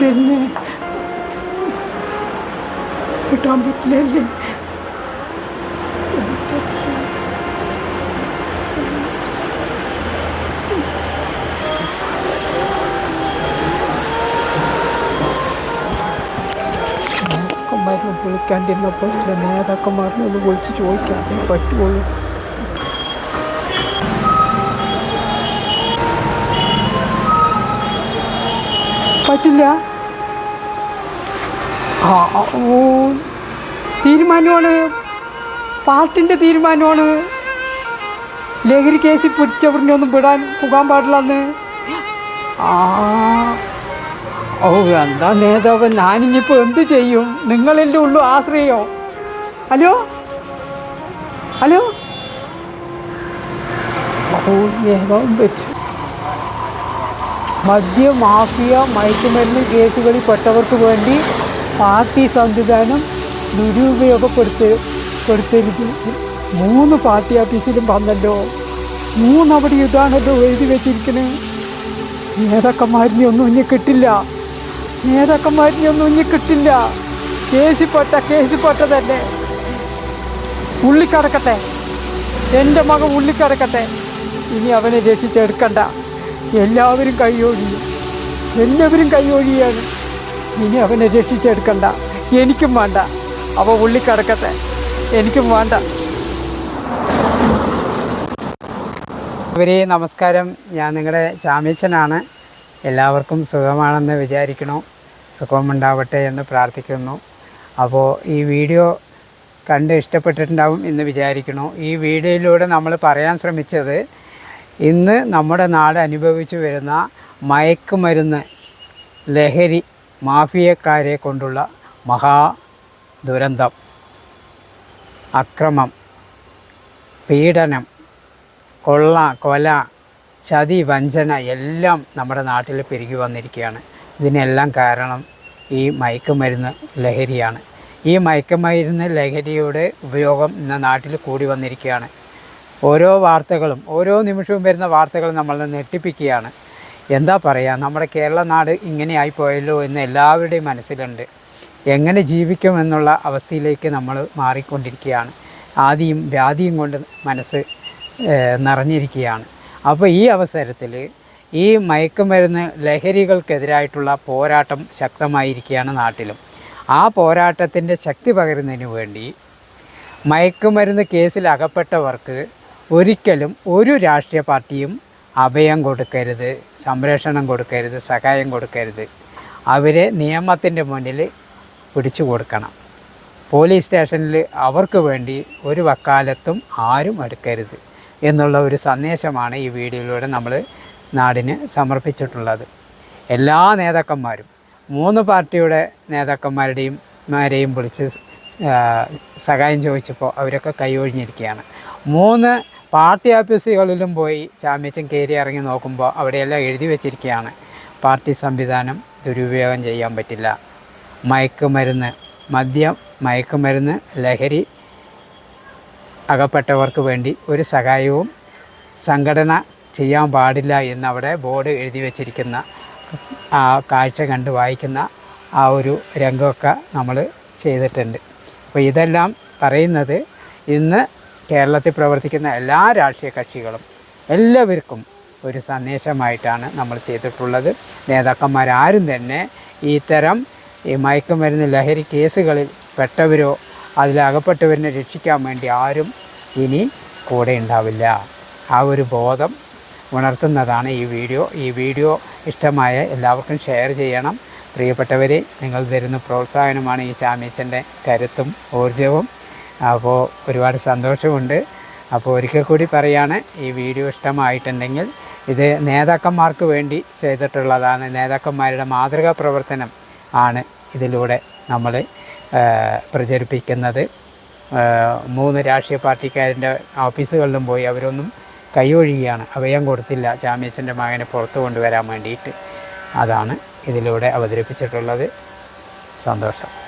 തന്നെ കിട്ടാൻ പറ്റില്ലല്ലേ? നേതാക്കന്മാരെ വിളിക്കാണ്ടിരുന്നപ്പോൾ ചില നേതാക്കന്മാരിനെ ഒന്ന് വിളിച്ച് ചോദിക്കാതെ പറ്റുള്ളൂ. പറ്റില്ല? തീരുമാനമാണ്. പാർട്ടിന്റെ തീരുമാനമാണ്. ലഹരി കേസിൽ പിടിച്ചവരിനെ ഒന്നും വിടാൻ പോകാൻ പാടില്ലെന്ന്. ആ. ഓ എന്താ നേതാവ് ഞാനിനിപ്പോൾ എന്ത് ചെയ്യും? നിങ്ങളെല്ലാം ഉള്ളു ആശ്രയോ. ഹലോ? ഹലോ? ഓ നേതാവും വെച്ചു. മദ്യ മാഫിയ മയക്കുമരുന്ന് കേസുകളിൽ പെട്ടവർക്ക് വേണ്ടി പാർട്ടി സംവിധാനം ദുരുപയോഗപ്പെടുത്തി മൂന്ന് പാർട്ടി ഓഫീസിലും വന്നല്ലോ. മൂന്നവിടെ ഇതാണല്ലോ എഴുതി വെച്ചിരിക്കുന്നത് നേതാക്കന്മാരിനെ ഒന്നും ഇനി കിട്ടില്ല. നേതാക്കന്മാരിനെ ഒന്നും ഇനി കിട്ടില്ല. കേസിൽപ്പെട്ട കേസിൽപ്പെട്ട തന്നെ ഉള്ളിക്കടക്കട്ടെ. എന്റെ മകൻ ഉള്ളിക്കടക്കട്ടെ. ഇനി അവനെ രക്ഷിച്ചെടുക്കണ്ട. എല്ലാവരും കൈയൊഴി എല്ലാവരും കൈയൊഴിയാണ് ഇനി അവനെ രക്ഷിച്ചെടുക്കണ്ട. എനിക്കും വേണ്ട. അവ ഉള്ളിക്കടക്കട്ടെ. എനിക്കും വേണ്ട. ഇവരെ നമസ്കാരം. ഞാൻ നിങ്ങളുടെ ചാമ്യച്ചനാണ് എല്ലാവർക്കും സുഖമാണെന്ന് വിചാരിക്കണം. സുഖമുണ്ടാവട്ടെ എന്ന് പ്രാർത്ഥിക്കുന്നു. അപ്പോൾ ഈ വീഡിയോ കണ്ട് ഇഷ്ടപ്പെട്ടിട്ടുണ്ടാവും എന്ന് വിചാരിക്കുന്നു ഈ വീഡിയോയിലൂടെ നമ്മൾ പറയാൻ ശ്രമിച്ചത് ഇന്ന് നമ്മുടെ നാട് അനുഭവിച്ചു വരുന്ന മയക്കുമരുന്ന് ലഹരി മാഫിയക്കാരെ കൊണ്ടുള്ള മഹാ ദുരന്തം. അക്രമം പീഡനം കൊള്ള കൊല ചതി വഞ്ചന എല്ലാം നമ്മുടെ നാട്ടിൽ പെരുകി വന്നിരിക്കുകയാണ്. ഇതിനെല്ലാം കാരണം ഈ മയക്കുമരുന്ന് ലഹരിയാണ്. ഈ മയക്കുമരുന്ന് ലഹരിയുടെ ഉപയോഗം ഇന്ന് നാട്ടിൽ കൂടി വന്നിരിക്കുകയാണ്. ഓരോ വാർത്തകളും ഓരോ നിമിഷവും വരുന്ന വാർത്തകൾ നമ്മളെ ഞെട്ടിപ്പിക്കുകയാണ്. എന്താ പറയുക നമ്മുടെ കേരള നാട് ഇങ്ങനെയായി ആയിപ്പോയല്ലോ എന്ന് എല്ലാവരുടെയും മനസ്സിലുണ്ട്. എങ്ങനെ ജീവിക്കുമെന്നുള്ള അവസ്ഥയിലേക്ക് നമ്മൾ മാറിക്കൊണ്ടിരിക്കുകയാണ്. ആദ്യം വ്യാധിയും കൊണ്ട് മനസ്സ് നിറഞ്ഞിരിക്കുകയാണ്. അപ്പോൾ ഈ അവസരത്തിൽ ഈ മയക്കുമരുന്ന് ലഹരികൾക്കെതിരായിട്ടുള്ള പോരാട്ടം ശക്തമായിരിക്കുകയാണ് നാട്ടിലും. ആ പോരാട്ടത്തിന്റെ ശക്തി പകരുന്നതിന് വേണ്ടി മയക്കുമരുന്ന് കേസിൽ അകപ്പെട്ടവർക്ക് ഒരിക്കലും ഒരു രാഷ്ട്രീയ പാർട്ടിയും അഭയം കൊടുക്കരുത് സംരക്ഷണം കൊടുക്കരുത് സഹായം കൊടുക്കരുത്. അവരെ നിയമത്തിന്റെ മുന്നിൽ പിടിച്ചു കൊടുക്കണം. പോലീസ് സ്റ്റേഷനിൽ അവർക്ക് വേണ്ടി ഒരു വക്കാലത്തും ആരും എടുക്കരുത് എന്നുള്ള ഒരു സന്ദേശമാണ് ഈ വീഡിയോയിലൂടെ നമ്മൾ നാടിന് സമർപ്പിച്ചിട്ടുള്ളത്. എല്ലാ നേതാക്കന്മാരും മൂന്ന് പാർട്ടിയുടെ നേതാക്കന്മാരുടെയും മാരെയും വിളിച്ച് സഹായം ചോദിച്ചപ്പോൾ അവരൊക്കെ കൈ ഒഴിഞ്ഞിരിക്കുകയാണ്. മൂന്ന് പാർട്ടി ഓഫീസുകളിലും പോയി ചാമ്യച്ചൻ കയറി ഇറങ്ങി നോക്കുമ്പോൾ അവിടെയെല്ലാം എഴുതി വെച്ചിരിക്കുകയാണ്. പാർട്ടി സംവിധാനം ദുരുപയോഗം ചെയ്യാൻ പറ്റില്ല. മയക്കുമരുന്ന് മദ്യം മയക്കുമരുന്ന് ലഹരി അകപ്പെട്ടവർക്ക് വേണ്ടി ഒരു സഹായവും സംഘടന ചെയ്യാൻ പാടില്ല എന്നവിടെ ബോർഡ് എഴുതി വച്ചിരിക്കുന്ന ആ കാഴ്ച കണ്ട് വായിക്കുന്ന ആ ഒരു രംഗമൊക്കെ നമ്മൾ ചെയ്തിട്ടുണ്ട്. അപ്പോൾ ഇതെല്ലാം പറയുന്നത് ഇന്ന് കേരളത്തിൽ പ്രവർത്തിക്കുന്ന എല്ലാ രാഷ്ട്രീയ കക്ഷികളും എല്ലാവർക്കും ഒരു സന്ദേശമായിട്ടാണ് നമ്മൾ ചെയ്തിട്ടുള്ളത്. നേതാക്കന്മാരാരും തന്നെ ഇത്തരം ഈ മയക്കുമരുന്ന് ലഹരി കേസുകളിൽ പെട്ടവരോ അതിലകപ്പെട്ടവരിനെ രക്ഷിക്കാൻ വേണ്ടി ആരും ഇനി കൂടെ ഉണ്ടാവില്ല. ആ ഒരു ബോധം ഉണർത്തുന്നതാണ് ഈ വീഡിയോ. ഈ വീഡിയോ ഇഷ്ടമായ എല്ലാവർക്കും ഷെയർ ചെയ്യണം. പ്രിയപ്പെട്ടവരെ നിങ്ങൾ തരുന്ന പ്രോത്സാഹനമാണ് ഈ ചാമ്യച്ചന്റെ കരുത്തും ഊർജവും. അപ്പോൾ ഒരുപാട് സന്തോഷമുണ്ട്. അപ്പോൾ ഒരിക്കൽ കൂടി പറയാണ് ഈ വീഡിയോ ഇഷ്ടമായിട്ടുണ്ടെങ്കിൽ ഇത് നേതാക്കന്മാർക്ക് വേണ്ടി ചെയ്തിട്ടുള്ളതാണ്. നേതാക്കന്മാരുടെ മാതൃകാ പ്രവർത്തനം ആണ് ഇതിലൂടെ നമ്മൾ പ്രചരിപ്പിക്കുന്നത്. മൂന്ന് രാഷ്ട്രീയ പാർട്ടിക്കാരന്റെ ഓഫീസുകളിലും പോയി അവരൊന്നും കൈയൊഴിയുകയാണ്. അഭയം കൊടുത്തില്ല. ചാമ്യച്ചന്റെ മകനെ പുറത്തു കൊണ്ടുവരാൻ വേണ്ടിയിട്ട്. അതാണ് ഇതിലൂടെ അവതരിപ്പിച്ചിട്ടുള്ളത്. സന്തോഷം.